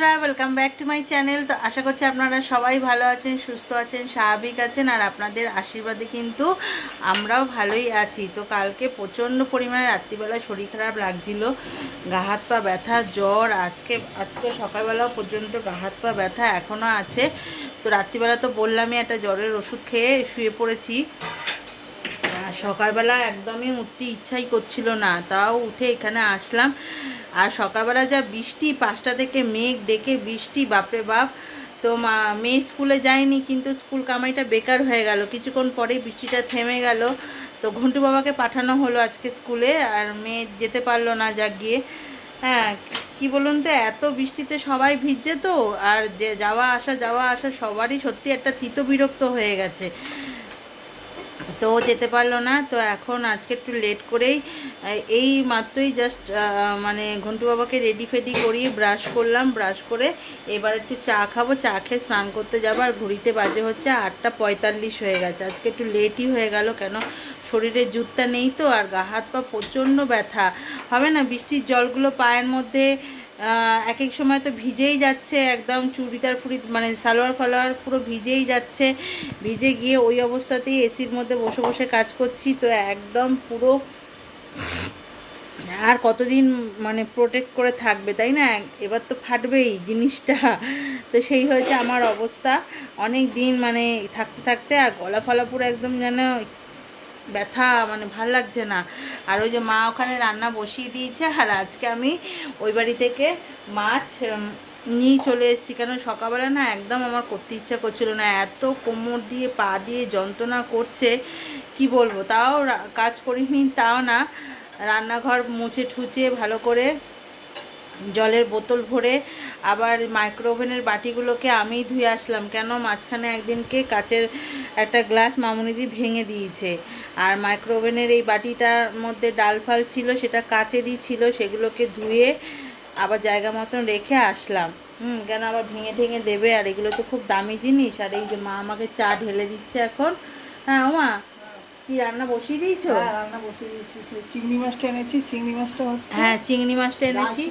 বন্ধুরা welcome back to my channel তো আশা করছি আপনারা সবাই ভালো আছেন, সুস্থ আছেন, স্বাভাবিক আছেন, আর আপনাদের আশীর্বাদে কিন্তু আমরাও ভালোই আছি। তো কালকে প্রচণ্ড পরিমাণে রাত্রিবেলা শরীর খারাপ লাগছিল, গা হাত পা ব্যথা, জ্বর, আজকে আজকে সকালবেলাও পর্যন্ত গা হাত পা ব্যথা এখনও আছে। তো রাত্রিবেলা তো বললামই একটা জ্বরের ওষুধ খেয়ে শুয়ে পড়েছি। আর সকালবেলা একদমই উঠতে ইচ্ছাই করছিল না, তাও উঠে এখানে আসলাম। আর সকালবেলা যা বৃষ্টি, পাঁচটা থেকে মেঘ ডেকে বৃষ্টি, বাপরে বাপ। তো মা, মেয়ে স্কুলে যায়নি, কিন্তু স্কুল কামাইটা বেকার হয়ে গেল। কিছুক্ষণ পরেই বৃষ্টিটা থেমে গেল। তো ঘন্টু বাবাকে পাঠানো হলো আজকে স্কুলে, আর মেয়ে যেতে পারল না যা গিয়ে। হ্যাঁ কি বলুন তো, এত বৃষ্টিতে সবাই ভিজছে তো, আর যে যাওয়া আসা যাওয়া আসা সবারই সত্যি একটা তিত বিরক্ত হয়ে গেছে। তো যেতে পারল না, তো এখন আজকে একটু লেট করেই এই মাত্রই জাস্ট মানে ঘন্টু বাবাকে রেডি ফেডি করিয়ে ব্রাশ করলাম ব্রাশ করে এবার একটু চা খাব, চা খেয়ে স্নান করতে যাব, আর ঘড়িতে বাজে হচ্ছে আটটা পঁয়তাল্লিশ হয়ে গেছে। আজকে একটু লেটই হয়ে গেল, কেন শরীরে জুতটা নেই তো, আর গা হাত পা প্রচণ্ড ব্যথা। হবে না, বৃষ্টির জলগুলো পায়ের মধ্যে এক এক সময় তো ভিজেই যাচ্ছে, একদম চুড়িদার ফুড়ি মানে সালোয়ার ফালোয়ার পুরো ভিজেই যাচ্ছে। ভিজে গিয়ে ওই অবস্থাতেই এসির মধ্যে বসে বসে কাজ করছি, তো একদম পুরো আর কতদিন মানে প্রোটেক্ট করে থাকবে, তাই না? এবার তো ফাটবেই জিনিসটা। তো সেই হয়েছে আমার অবস্থা। অনেক দিন মানে থাকতে থাকতে আর গলা ফলা পুরো একদম যেন ব্যথা মানে ভালো লাগছে না। আর ওই যে মা ওখানে রান্না বসিয়ে দিয়েছে, আর আজকে আমি ওই বাড়ি থেকে মাছ নিয়ে চলে এসেছি। কেন সকালবেলা না একদম আমার করতে ইচ্ছা করছিল না। এত কোমর দিয়ে, পা দিয়ে যন্ত্রণা করছে, কি বলব? তাও কাজ করিনি, তাও না। রান্নাঘর মুছে ঠুচে ভালো করে জলের বোতল ভরে আবার মাইক্রো ওভেনের বাটিগুলোকে আমিই ধুয়ে আসলাম। কেন? মাঝখানে একদিনকে কাচের একটা গ্লাস মামুনিদি ভেঙে দিয়েছে। আর মাইক্রো ওভেনের এই বাটিটার মধ্যে ডাল ফাল ছিল, সেটা কাচেরই ছিল, সেগুলোকে ধুয়ে আবার জায়গা মতন রেখে আসলাম। হুম, কেন? আবার ভেঙে ঠেঙে দেবে, আর এগুলো তো খুব দামি জিনিস। আর এই যে মা আমাকে চা ঢেলে দিচ্ছে এখন। হ্যাঁ ওমা কি রান্না বসিয়ে দিয়েছ? হ্যাঁ রান্না বসিয়ে দিয়েছি। চিংড়ি মাছটা এনেছি। চিংড়ি মাছটা হ্যাঁ চিংড়ি মাছটা এনেছি।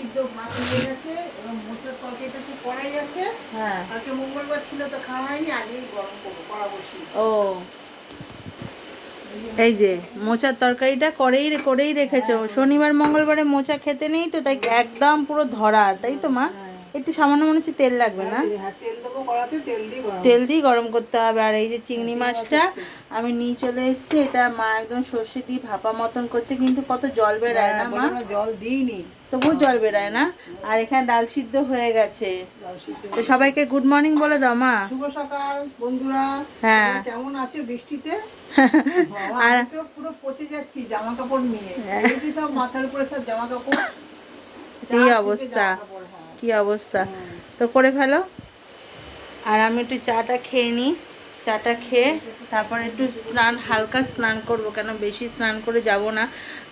হয়ে গেছে এবং মোচার তরকারিটা সে কড়াই আছে। হ্যাঁ। কালকে মঙ্গলবার ছিল তো খাওয়া হয়নি আজকেই গরম করব কড়া বসিয়ে ও। এই যে মোচার তরকারিটা করেই করেই রেখেছো। শনিবার মঙ্গলবারে মোচা খেতে নেই তো তাই একদম পুরো ধরার তাই তো মা? একটু সামান্য মনে হচ্ছে তেল লাগবে না? হ্যাঁ তেল তেল দিয়ে গরম করতে হবে। আর এই যে চিংড়ি মাছটা আমি নিয়ে চলে এসেছি। এটা মা একদম সর্ষে দিয়ে ভাপা মতন করছে কিন্তু কত জল বেরায় না হ্যাঁ, মা? জল দিইনি। তবুও জল বেরায় না। আর এখানে ডাল সিদ্ধ হয়ে গেছে। তো সবাইকে গুড মর্নিং বলে দাও মা। শুভ সকাল বন্ধুরা। হ্যাঁ। কেমন আছো বৃষ্টিতে? আর- পুরো পচে যাচ্ছি জামা কাপড় নিয়ে সব মাথার উপরে সব জামা কাপড় এই অবস্থা। হ্যাঁ। কি অবস্থা? তো করে ফেলো। আর আমি একটু চাটা খেয়ে নিই। চাটা খেয়ে তারপর একটু স্নান, হালকা স্নান করব কেন? বেশি স্নান করে যাব না।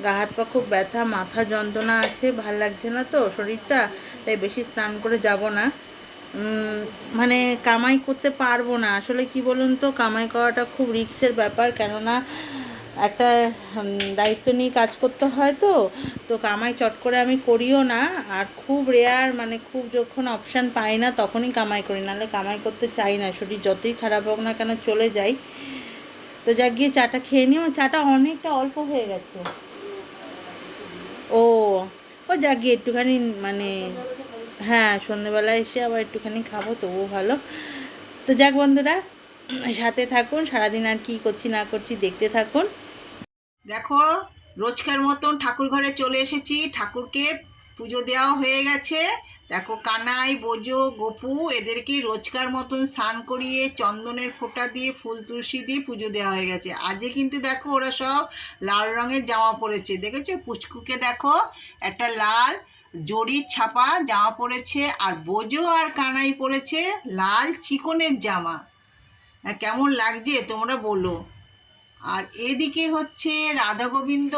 গা হাত পা খুব ব্যথা, মাথা যন্ত্রণা আছে, ভালো লাগছে না তো শরীরটা? তাই বেশি স্নান করে যাব না। মানে কামাই করতে পারব না। আসলে কি বলুন তো, কামাই করাটা খুব রিস্কের ব্যাপার। কেননা একটা দায়িত্ব নিয়ে কাজ করতে হয় তো তো কামাই চট করে আমি করিও না, আর খুব রেয়ার মানে খুব যখন অপশান পাই না তখনই কামাই করি, নাহলে কামাই করতে চাই না, শরীর যতই খারাপ হোক না কেন চলে যাই। তো যা গিয়ে চাটা খেয়ে নিও, চাটা অনেকটা অল্প হয়ে গেছে। ও ও যা গিয়ে একটুখানি মানে হ্যাঁ সন্ধ্যেবেলা এসে আবার একটুখানি খাব, তবুও ভালো। তো যাক বন্ধুরা, সাথে থাকুন, সারাদিন আর কী করছি না করছি দেখতে থাকুন। দেখো রোজকার মতন ঠাকুর ঘরে চলে এসেছি। ঠাকুরকে পুজো দেওয়া হয়ে গেছে। দেখো কানাই বোজো গোপু এদেরকে রোজকার মতন স্নান করিয়ে চন্দনের ফোঁটা দিয়ে ফুল তুলসী দিয়ে পুজো দেওয়া হয়ে গেছে। আজকে কিন্তু দেখো ওরা সব লাল রঙের জামা পরেছে। দেখেছ? পুচকুকে দেখো একটা লাল জরির ছাপা জামা পরেছে আর বোজো আর কানাই পরেছে লাল চিকনের জামা। হ্যাঁ, কেমন লাগছে? তোমরা বলো। আর এদিকে হচ্ছে রাধা গোবিন্দ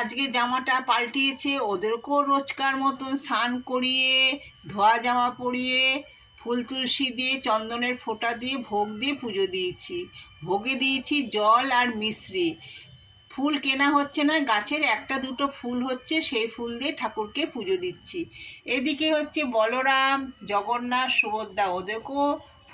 আজকে জামাটা পাল্টিয়েছে, ওদেরকেও রোজকার মতন স্নান করিয়ে, ধোয়া জামা পরিয়ে, ফুল তুলসী দিয়ে, চন্দনের ফোঁটা দিয়ে, ভোগ দিয়ে পুজো দিয়েছি। ভোগে দিয়েছি জল আর মিশ্রি। ফুল কেনা হচ্ছে না, গাছের একটা দুটো ফুল হচ্ছে, সেই ফুল দিয়ে ঠাকুরকে পুজো দিচ্ছি। এদিকে হচ্ছে বলরাম, জগন্নাথ, সুভদ্রা, ওদেরকেও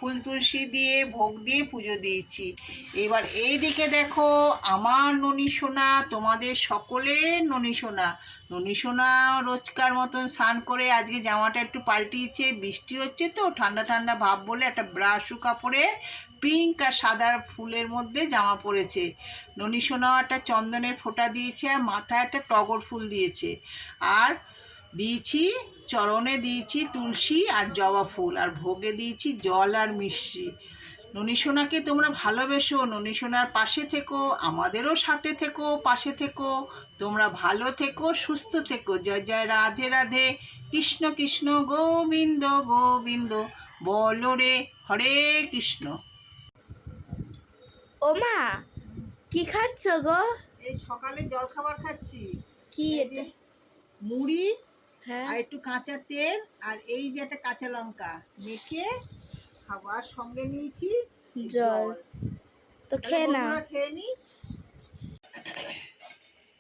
ফুল তুলসী দিয়ে ভোগ দিয়ে পুজো দিয়েছি। এবার এই দিকে দেখো, আমার ননী সোনা, তোমাদের সকলের ননী সোনা। ননী সোনা রোজকার মতন স্নান করে আজকে জামাটা একটু পাল্টিয়েছে, বৃষ্টি হচ্ছে তো, ঠান্ডা ঠান্ডা ভাব বলে একটা ব্রাশু কাপড়ে পিঙ্ক আর সাদা ফুলের মধ্যে জামা পরেছে। ননী সোনাও একটা চন্দনের ফোঁটা দিয়েছে আর মাথায় একটা টগর ফুল দিয়েছে। আর দিয়েছি চরণে দিয়েছি তুলসী আর জবা ফুল আর ভোগে দিয়েছি জল আর মিষ্টি। ননী সোনাকে তোমরা ভালোবেসো ননী সোনার পাশে থেকো আমাদেরও সাথে থেকো পাশে থেকো। তোমরা ভালো থেকো সুস্থ থেকো। জয় জয় রাধে রাধে। কৃষ্ণ কৃষ্ণ গোবিন্দ গোবিন্দ। বলো রে হরে কৃষ্ণ। ও মা কি খাচ্ছ গো? এই সকালে জল খাবার খাচ্ছি। কি যে মুড়ি আর একটু কাঁচা তেল আর এই যে একটা কাঁচা লঙ্কা মেখে খাবার সঙ্গে নিয়েছি জল। তো খেয়ে না খেয়ে নি।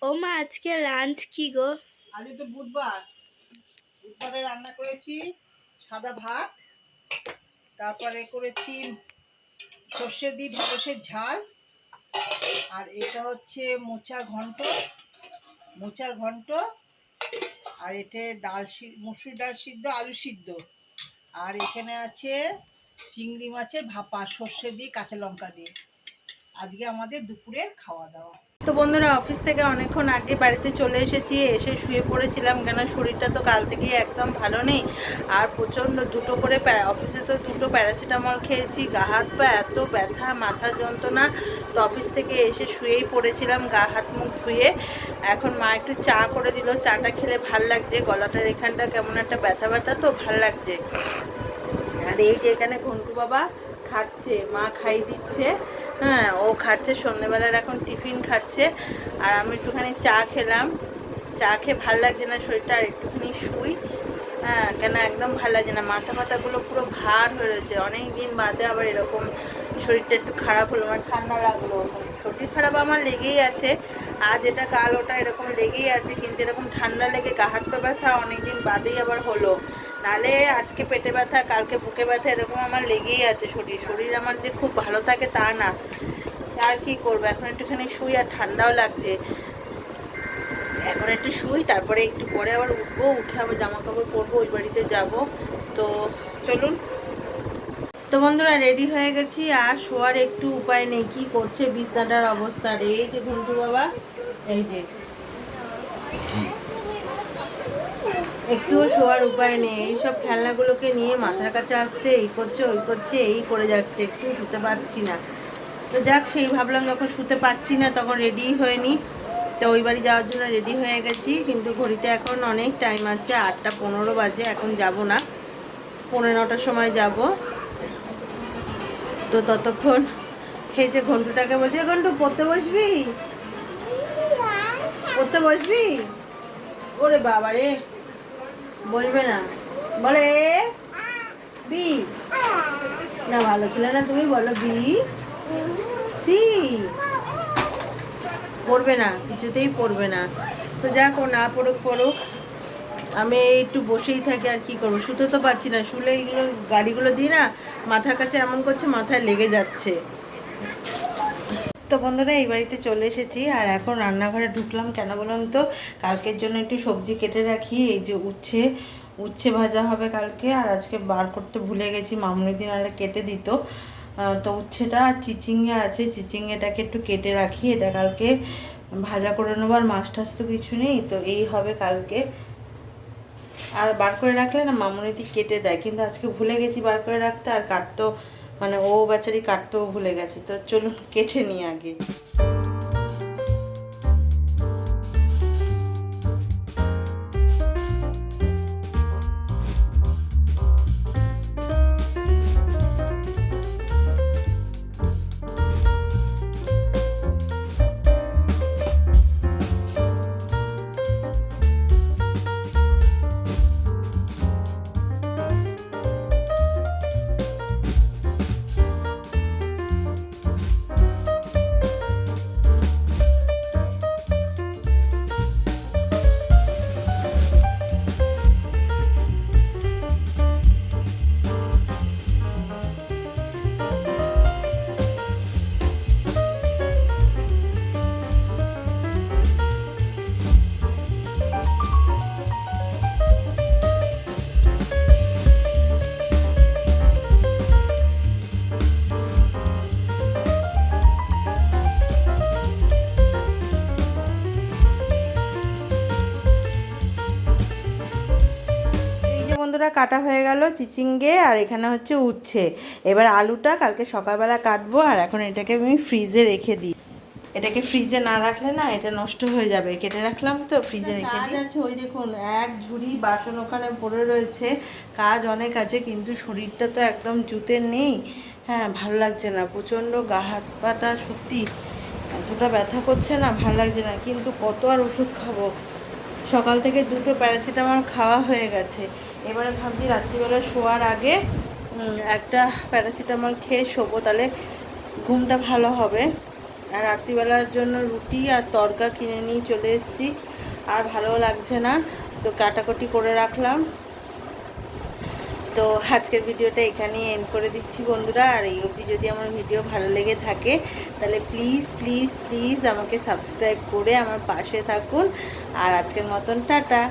ও মা আজকে লাঞ্চ কি গো? আজ তো বুধবার। বুধবারে রান্না করেছি সাদা ভাত তারপরে করেছি সর্ষে দিয়ে ঢেঁড়সের ঝাল আর এটা হচ্ছে মোচার ঘন্ট। মোচার ঘন্ট আর এটা ডাল মুসুর ডাল সিদ্ধ, আলু সিদ্ধ। আর এখানে আছে চিংড়ি মাছের ভাপা, সর্ষে দিয়ে কাঁচা লঙ্কা দিয়ে। আজকে আমাদের দুপুরের খাওয়া দাওয়া। তো বন্ধুরা, অফিস থেকে অনেকক্ষণ আগে বাড়িতে চলে এসেছি, এসে শুয়ে পড়েছিলাম কেন শরীরটা তো কাল থেকে একদম ভালো নেই। আর প্রচণ্ড দুটো করে অফিসে তো দুটো প্যারাসিটামল খেয়েছি, গা হাত পা এত ব্যথা, মাথা যন্ত্রণা। তো অফিস থেকে এসে শুয়েই পড়েছিলাম, গা হাত মুখ ধুয়ে। এখন মা একটু চা করে দিল। চাটা খেলে ভালো লাগছে। গলাটার এখানটা কেমন একটা ব্যথা ব্যথা তো, ভালো লাগছে। আর এই যে এখানে ঘন্টু বাবা খাচ্ছে, মা খাই দিচ্ছে। হ্যাঁ ও খাচ্ছে, সন্ধ্যেবেলার এখন টিফিন খাচ্ছে। আর আমি একটুখানি চা খেলাম। চা খেয়ে ভালো লাগছে না শরীরটা, আর একটুখানি শুই। হ্যাঁ কেন একদম ভালো লাগছে না। মাথা ফাতাগুলো পুরো ভার হয়ে রয়েছে। অনেক দিন বাদে আবার এরকম শরীরটা একটু খারাপ হলো, আমার ঠান্ডা লাগল। শরীর খারাপ আমার লেগেই আছে। আজ এটা কাল ওটা এরকম লেগেই আছে, কিন্তু এরকম ঠান্ডা লেগে গা হাত পা ব্যথা অনেকদিন বাদেই আবার হলো। নালে আজকে পেটে ব্যথা, কালকে বুকে ব্যথা, এরকম আমার লেগেই আছে শরীর। শরীর আমার যে খুব ভালো থাকে তা না। আর কি করব? এখন একটুখানি শুই আর ঠান্ডাও লাগছে। এখন একটু শুই, তারপরে একটু পরে আবার উঠবো, উঠে আবার জামা কাপড় পরবো, ওই বাড়িতে যাব। তো চলুন। তো বন্ধুরা রেডি হয়ে গেছি। আর শোয়ার একটু উপায় নেই। কি করছে বিছানাটার অবস্থা রে? এই যে ঘন্টু বাবা, এই যে। একটুও শোয়ার উপায় নেই। এইসব খেলনাগুলোকে নিয়ে মাথার কাছে আসছে, এই করছে, ওই করছে, এই করে যাচ্ছে। একটু শুতে পারছি না। তো যাক, সেই ভাবলাম যখন শুতে পারছি না, তখন রেডি হয়নি। তো ওই বাড়ি যাওয়ার জন্য রেডি হয়ে গেছি। কিন্তু ঘড়িতে এখন অনেক টাইম আছে, আটটা পনেরো বাজে, এখন যাব না। পনেরো নটার সময় যাব। তো ততক্ষণ এই যে ঘন্টুটাকে বলছে ঘন্টু, পড়তে বসবি? পড়তে বসবি? ওরে বাবা রে। বলবে না। বলে বি। না, ভালো ছিল না তুমি, বলো, বি। সি। পড়বে না, কিছুতেই পড়বে না। তো যাক, ও না পড়ুক পড়ুক। আমি একটু বসেই থাকি আর কি করব। শুতে তো পারছি না। শুলে এইগুলো গাড়িগুলো দিই না মাথার কাছে এমন করছে মাথায় লেগে যাচ্ছে। তো বন্ধুরা, এই বাড়িতে চলে এসেছি আর এখন রান্নাঘরে ঢুকলাম। কেন বলুন তো? কালকের জন্য একটু সবজি কেটে রাখি। এই যে উচ্ছে উচ্ছে ভাজা হবে কালকে। আর আজকে বার করতে ভুলে গেছি। মামুনি দিন আরে কেটে দিত। তো উচ্ছেটা চিচিঙ্গে আছে। চিচিঙ্গেটাকে একটু কেটে রাখি। এটা কালকে ভাজা করে নেব। আর মাছ টাছ তো কিছু নেই। তো এই হবে কালকে। আর বার করে রাখলে না মামুনিটি কেটে দেয়। কিন্তু আজকে ভুলে গেছি বার করে রাখতে, আর কাটতো মানে ও বেচারি কাটতেও ভুলে গেছে। তো চলুন কেটে নিই আগে। বন্ধুরা কাটা হয়ে গেল চিচিঙ্গে আর এখানে হচ্ছে উচ্ছে। এবার আলুটা কালকে সকালবেলা কাটবো আর এখন এটাকে আমি ফ্রিজে রেখে দিই। এটাকে ফ্রিজে না রাখলে না এটা নষ্ট হয়ে যাবে। কেটে রাখলাম তো ফ্রিজে রেখে কাজ আছে ওই দেখুন এক ঝুড়ি বাসন ওখানে পড়ে রয়েছে। কাজ অনেক আছে কিন্তু শরীরটা তো একদম জুতে নেই। হ্যাঁ ভালো লাগছে না। প্রচণ্ড গা হাত পাটা সত্যি এতটা ব্যথা করছে না ভালো লাগছে না। কিন্তু কত আর ওষুধ খাব? সকাল থেকে দুটো প্যারাসিটামল খাওয়া হয়ে গেছে। এবারে ভাবছি রাত্রিবেলা শোয়ার আগে একটা প্যারাসিটামল খেয়ে শোবো, তাহলে ঘুমটা ভালো হবে। আর রাত্রিবেলার জন্য রুটি আর তরকা কিনে নিয়ে চলে এসেছি, আর ভালো লাগছে না, তো কাটাকুটি করে রাখলাম। তো আজকের ভিডিওটা এখানেই এন্ড করে দিচ্ছি বন্ধুরা, আর এই অবধি যদি আমার ভিডিও ভালো লেগে থাকে, তাহলে প্লিজ প্লিজ প্লিজ আমাকে সাবস্ক্রাইব করে আমার পাশে থাকুন। আর আজকের মতন টাটা।